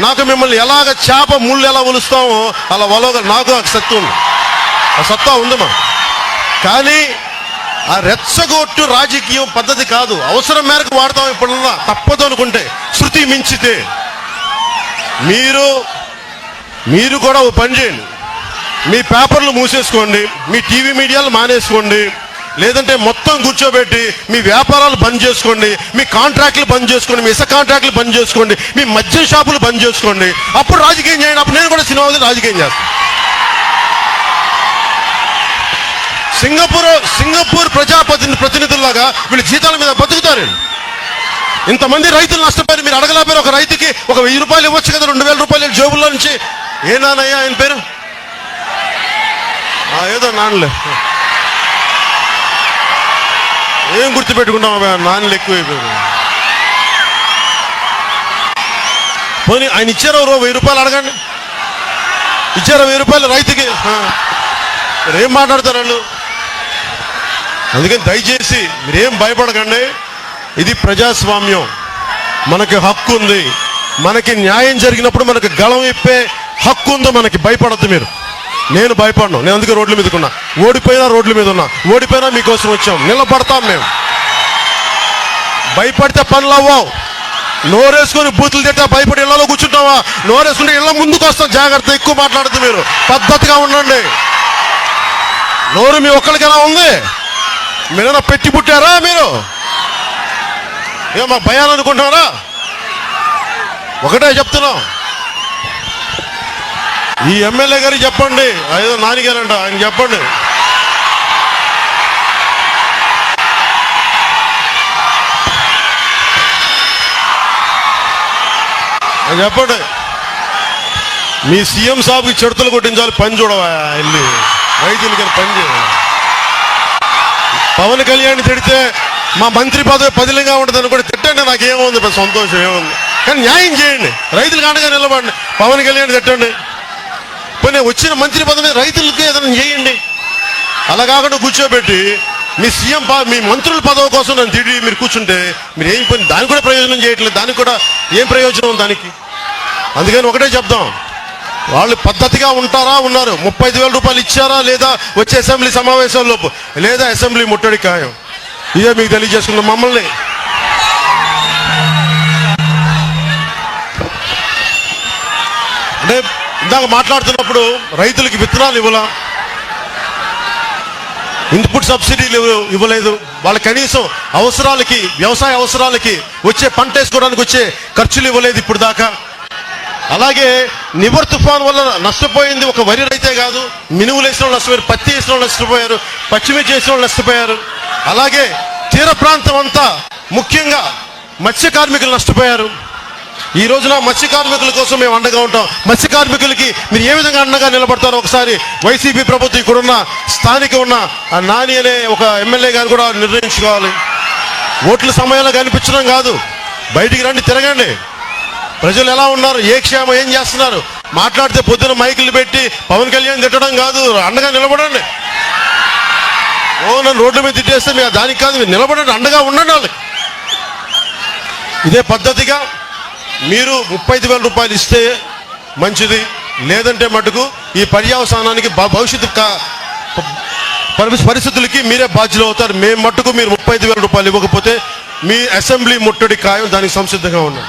నాకు మిమ్మల్ని ఎలాగ చేప ముళ్ళు ఎలా ఒలుస్తామో అలా వలగ నాకు ఆ సత్తు ఉంది. ఆ సత్తా ఉందమ్మా కానీ ఆ రెచ్చగొట్టు రాజకీయం పద్ధతి కాదు. అవసరం మేరకు వాడతాం ఇప్పుడున్నా. తప్పదు అనుకుంటే శృతి మించితే. మీరు మీరు కూడా ఓ పని చేయండి. మీ పేపర్లు మూసేసుకోండి. మీ టీవీ మీడియాలు మానేసుకోండి. లేదంటే మొత్తం కూర్చోబెట్టి మీ వ్యాపారాలు బంద్ చేసుకోండి మీ కాంట్రాక్ట్లు బంద్ చేసుకోండి మీ ఇస కాంట్రాక్ట్లు బంద్ చేసుకోండి మీ మద్యం షాపులు బంద్ చేసుకోండి. అప్పుడు రాజకీయం చేయండి అప్పుడు నేను కూడా సినిమా రాజకీయం చేస్తాను సింగపూర్ సింగపూర్ ప్రజాప్రతిని ప్రతినిధుల్లాగా వీళ్ళు జీతాల మీద బతుకుతారు. ఇంతమంది రైతులు నష్టపోయారు. మీరు అడగలేపారు ఒక రైతుకి ఒక వెయ్యి రూపాయలు ఇవ్వచ్చు కదా రెండు వేల రూపాయలు జోబుల్లో నుంచి. ఏ నానయ్య ఆయన పేరు? ఏదో నాన్నలే. ఏం గుర్తుపెట్టుకున్నావు నాన్నలు ఎక్కువైపోయారు పోనీ ఆయన ఇచ్చారు రో వెయ్యి రూపాయలు అడగండి. ఇచ్చారు వెయ్యి రూపాయలు రైతుకి. మీరేం ఏం మాట్లాడతారు వాళ్ళు? అందుకని దయచేసి మీరేం భయపడకండి. ఇది ప్రజాస్వామ్యం. మనకి హక్కు ఉంది. మనకి న్యాయం జరిగినప్పుడు మనకు గళం ఇప్పే హక్కు ఉందో మనకి భయపడద్దు మీరు. నేను భయపడను. నేను అందుకే రోడ్ల మీదకున్నా. ఓడిపోయినా రోడ్ల మీద ఉన్నా ఓడిపోయినా మీకోసం వచ్చాం. నిలబడతాం మేము. భయపడితే పనులు అవ్వవు నోరేసుకొని బూతులు తిట్టా భయపడి ఇళ్ళలో కూర్చుంటావా? నోరేసుకుంటే ఇళ్ళ ముందుకు వస్తాం. జాగ్రత్త ఎక్కువ మాట్లాడద్దు మీరు. పద్ధతిగా ఉండండి. నోరు మీ ఒక్కరికి ఎలా ఉంది? మీరైనా పెట్టి పుట్టారా మీరు? ఏ మా భయాలు అనుకుంటున్నారా? ఒకటే చెప్తున్నాం. ఈ ఎమ్మెల్యే గారు చెప్పండి. ఏదో నానిగారంట ఆయన చెప్పండి. చెప్పండి. మీ సీఎం సాబ్కి చెడుతలు కొట్టించాలి పని చూడవా వెళ్ళి రైతులకి పని చేయాలి పవన్ కళ్యాణ్ తిడితే మా మంత్రి పదవి పదిలంగా ఉంటుంది కూడా తిట్టండి నాకేముంది? సంతోషం ఏముంది? కానీ న్యాయం చేయండి. రైతులు కాండగా నిలబడండి. పవన్ కళ్యాణ్ తిట్టండి. పోనీ వచ్చిన మంత్రి పదవి రైతులకి ఏదైనా చేయండి. అలా కాకుండా కూర్చోబెట్టి మీ సీఎం మీ మంత్రుల పదవి కోసం నన్ను తిడి మీరు కూర్చుంటే మీరు ఏం పని దానికి కూడా ప్రయోజనం చేయట్లేదు దానికి కూడా ఏం ప్రయోజనం దానికి? అందుకని ఒకటే చెప్దాం. వాళ్ళు పద్ధతిగా ఉంటారా ఉన్నారు? ముప్పై ఐదు వేల రూపాయలు ఇచ్చారా లేదా వచ్చే అసెంబ్లీ సమావేశాల్లోపు లేదా అసెంబ్లీ ముట్టడి ఖాయం? ఇదే మీకు తెలియజేసుకున్నాం మమ్మల్ని. అంటే ఇందాక మాట్లాడుతున్నప్పుడు రైతులకి విత్తనాలు ఇవ్వలా? ఇన్పుట్ సబ్సిడీలు ఇవ్వలేదు. వాళ్ళ కనీసం అవసరాలకి వ్యవసాయ అవసరాలకి వచ్చే పంట వేసుకోవడానికి వచ్చే ఖర్చులు ఇవ్వలేదు ఇప్పుడు దాకా అలాగే నివర్ తుఫాన్ వల్ల నష్టపోయింది ఒక వరి రైతే కాదు. మినుములు వేసిన వాళ్ళు నష్టపోయారు పత్తి వేసిన వాళ్ళు నష్టపోయారు పచ్చిమిర్చి వేసిన వాళ్ళు నష్టపోయారు. అలాగే తీర ప్రాంతం అంతా ముఖ్యంగా మత్స్య కార్మికులు నష్టపోయారు. ఈ రోజున మత్స్య కార్మికుల కోసం మేము అండగా ఉంటాం. మత్స్య కార్మికులకి మీరు ఏ విధంగా అండగా నిలబడతారో ఒకసారి వైసీపీ ప్రభుత్వం ఇక్కడున్న స్థానిక ఉన్న ఆ నాని అనే ఒక ఎమ్మెల్యే గారు కూడా నిర్ణయించుకోవాలి. ఓట్ల సమయంలో కనిపించడం కాదు. బయటికి రండి తిరగండి. ప్రజలు ఎలా ఉన్నారు? ఏ క్షేమం ఏం చేస్తున్నారు? మాట్లాడితే పొద్దున మైకులు పెట్టి పవన్ కళ్యాణ్ తిట్టడం కాదు. అండగా నిలబడండి. ఓ నన్ను రోడ్ల మీద తిట్టేస్తే మీరు దానికి కాదు. మీరు నిలబడండి అండగా ఉండండి వాళ్ళకి. ఇదే పద్ధతిగా మీరు ముప్పై ఐదు వేల రూపాయలు ఇస్తే మంచిది లేదంటే మటుకు ఈ పర్యావసానానికి భ- భవిష్యత్తు కా- పరి- పరిస్థితులకి మీరే బాధ్యులు అవుతారు. మేము మట్టుకు మీరు ముప్పై ఐదు వేల రూపాయలు ఇవ్వకపోతే మీ అసెంబ్లీ ముట్టడి ఖాయం దానికి సంసిద్ధంగా ఉన్నాం.